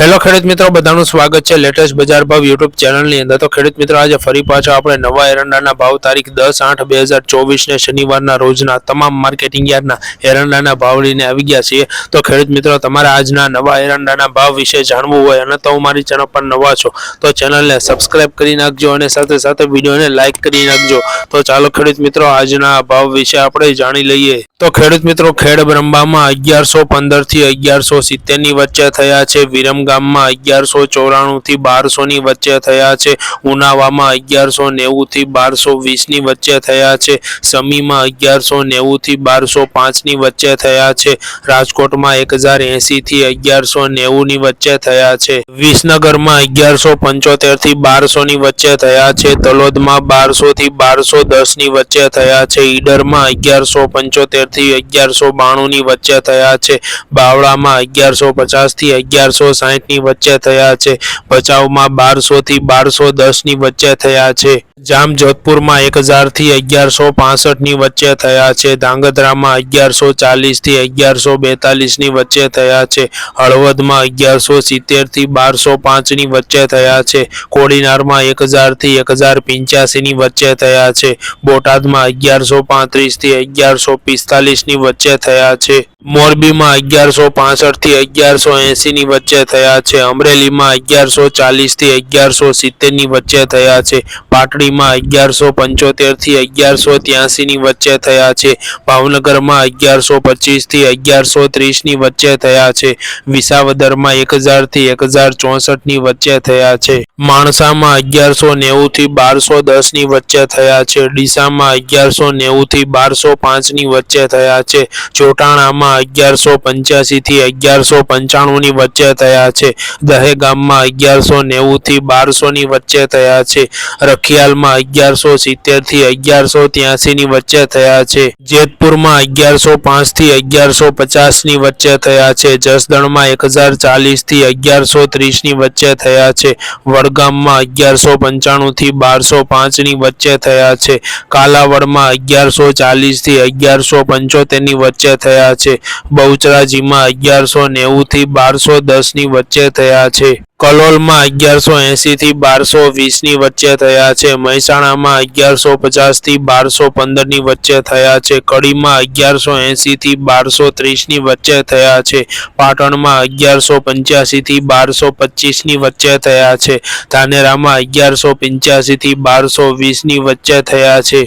Hello ખેડૂત મિત્રો, બધાનું સ્વાગત છે લેટેસ્ટ બજાર ભાવ યુટ્યુબ ચેનલની અંદર. તો ખેડૂત મિત્રો, આજે ફરી પાછા આપણે નવા એરંડાના ભાવ તારીખ દસ આઠ બે હજાર ચોવીસને શનિવારના રોજના તમામ માર્કેટિંગ યાર્ડના એરંડાના ભાવ લઈને આવી ગયા છીએ. તો ખેડૂત મિત્રો, તમારે આજના નવા એરંડાના ભાવ વિશે જાણવું હોય અને તો મારી ચેનલ પર નવા છો, તો ચેનલને સબસ્ક્રાઇબ કરી નાખજો અને સાથે સાથે વિડીયોને લાઇક કરી નાખજો. તો ચાલો ખેડૂત મિત્રો, આજના ભાવ વિશે આપણે જાણી લઈએ. તો ખેડૂત મિત્રો, ખેડ બ્રહ્મામાં અગિયારસો પંદરથી અગિયારસો સિત્તેરની વચ્ચે થયા છે. વિરમગામમાં અગિયારસો ચોરાણું થી બારસો ની વચ્ચે થયા છે. ઉનાવામાં અગિયારસો નેવું થી બારસો વીસની વચ્ચે થયા છે. સમીમાં અગિયારસો નેવું થી બારસો પાંચની વચ્ચે થયા છે. રાજકોટમાં એક હજાર એસી થી અગિયારસો નેવું ની વચ્ચે થયા છે. વિસનગરમાં અગિયારસો પંચોતેરથી બારસો ની વચ્ચે થયા છે. તલોદમાં બારસો થી બારસો દસની વચ્ચે થયા છે. ઈડરમાં અગિયારસો પંચોતેર થી અગિયારસો બાણુંની વચ્ચે થયા છે. બાવળામાં અગિયારસો પચાસથી અગિયારસો સાહીઠની વચ્ચે થયા છે. ભચાઉમાં બારસોથી બારસો દસની વચ્ચે થયા છે. જામ જોધપુરમાં એક હજારથી અગિયારસો પાસઠની વચ્ચે થયા છે. ધાંગધ્રામાં અગિયારસો ચાલીસથી અગિયારસો બેતાલીસની વચ્ચે થયા છે. હળવદમાં અગિયારસો સિત્તેરથી બારસો પાંચની વચ્ચે થયા છે. કોડીનારમાં એક હજારથી એક હજાર પંચ્યાસી ની વચ્ચે થયા છે. બોટાદમાં અગિયારસો પાંત્રીસથી અગિયારસો પિસ્તાલીસ ની વચ્ચે થયા છે. મોરબીમાં અગિયારસો પાસઠથી અગિયારસો એંસી ની વચ્ચે થયા છે. અમરેલીમાં અગિયારસો ચાલીસથી અગિયારસો સિત્તેરની વચ્ચે થયા છે. પાટડીમાં અગિયારસો પંચોતેરથી અગિયારસો ત્યાસી ની વચ્ચે થયા છે. ભાવનગરમાં અગિયારસો પચીસથી અગિયારસો ત્રીસની વચ્ચે થયા છે. વિસાવદરમાં એક હજારથી એક હજાર ચોસઠની વચ્ચે થયા છે. માણસામાં અગિયારસો નેવું થી બારસો દસની વચ્ચે થયા છે. ડીસામાં અગિયારસો નેવું થી બારસો પાંચની વચ્ચે થયા છે. ચોટાણામાં અગિયારસો પંચ્યાસી થી અગિયારસો પંચાણું ની વચ્ચે થયા છે. દહેગામમાં અગિયારસો નેવું થી બારસો ની વચ્ચે થયા છે. રખિયાલમાં અગિયારસો સિત્તેરથી અગિયારસો ત્યાસી ની વચ્ચે થયા છે. જેતપુરમાં અગિયારસો પાંચથી અગિયારસો પચાસની વચ્ચે થયા છે. જસદણમાં એક હજાર ચાલીસથી અગિયારસો ત્રીસની વચ્ચે થયા છે. વડગામમાં અગિયારસો પંચાણું થી બારસો પાંચની વચ્ચે થયા છે. કાલાવડમાં અગિયારસો ચાલીસથી અગિયારસો પંચોતેરની વચ્ચે થયા છે. બહુચરાજીમાં અગિયારસો નેવું થી બારસો દસની વચ્ચે થયા છે. કલોલમાં અગિયારસો એંસી થી બારસો વીસની વચ્ચે થયા છે. મહેસાણામાં અગિયારસો પચાસથી બારસો પંદરની વચ્ચે થયા છે. કડીમાં અગિયારસો એંસી થી બારસો ત્રીસની વચ્ચે થયા છે. પાટણમાં અગિયારસો પંચ્યાસી થી બારસો પચીસની વચ્ચે થયા છે. ધાનેરામાં અગિયારસો પંચ્યાસી થી બારસો વીસની વચ્ચે થયા છે.